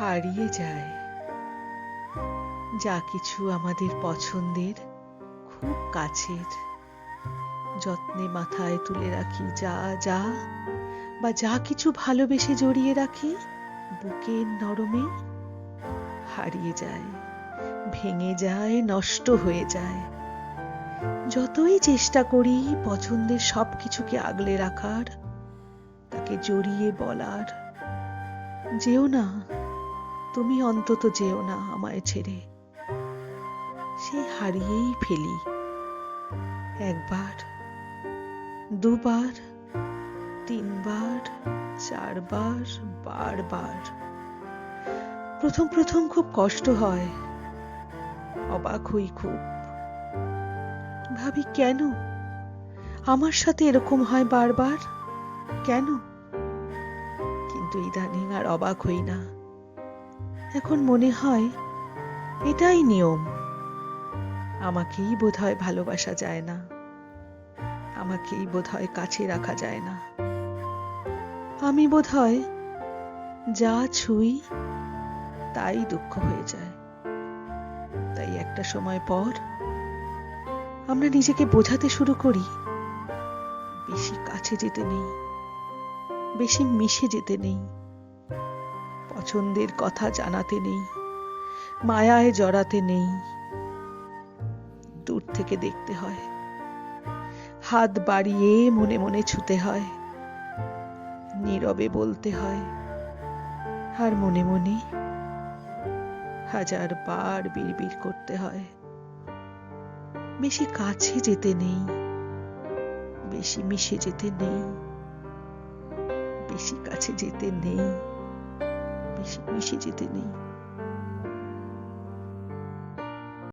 হারিয়ে যায়। যা কিছু আমাদের পছন্দের খুব কাছের। যত্নে মাথায় তুলে রাখি যা যা, বা যা কিছু ভালোবেসে জড়িয়ে রাখি, বুকের নরমে হারিয়ে যায়, ভেঙে যায়, নষ্ট হয়ে যায়। যতই চেষ্টা করি পছন্দের সব কিছুকে আগলে রাখার, তাকে জড়িয়ে বলার, যেও না তুমি অন্তত যেও না আমায় ছেড়ে। সে হারিয়েই ফেলি। একবার, দুবার, তিনবার, চারবার, বারবার। প্রথম প্রথম খুব কষ্ট হয়। অবাক হই খুব। ভাবি, কেন? আমার সাথে এরকম হয় বারবার? কেন? কিন্তু ইদানিং আর অবাক হই না। এখন মনে হয় এটাই নিয়ম। আমাকেই বোধহয় ভালোবাসা যায় না। আমাকেই বোধহয় কাছে রাখা যায় না। আমি বোধহয় যা ছুঁই তাই দুঃখ হয়ে যায়। তাই একটা সময় পর আমরা নিজেকে বোঝাতে শুরু করি, বেশি কাছে যেতে নেই, বেশি মিশে যেতে নেই। পছন্দের কথা জানাতে নেই, মায়ায় জড়াতে নেই। দূর থেকে দেখতে হয়, হাত বাড়িয়ে মনে মনে ছুতে হয়, নীরবে বলতে হয়, আর মনে মনে হাজার বার বিড়বিড় করতে হয়। বেশি কাছে যেতে নেই, বেশি মিশে যেতে নেই, বেশি কাছে যেতে নেই। মিশে যেতে নেই।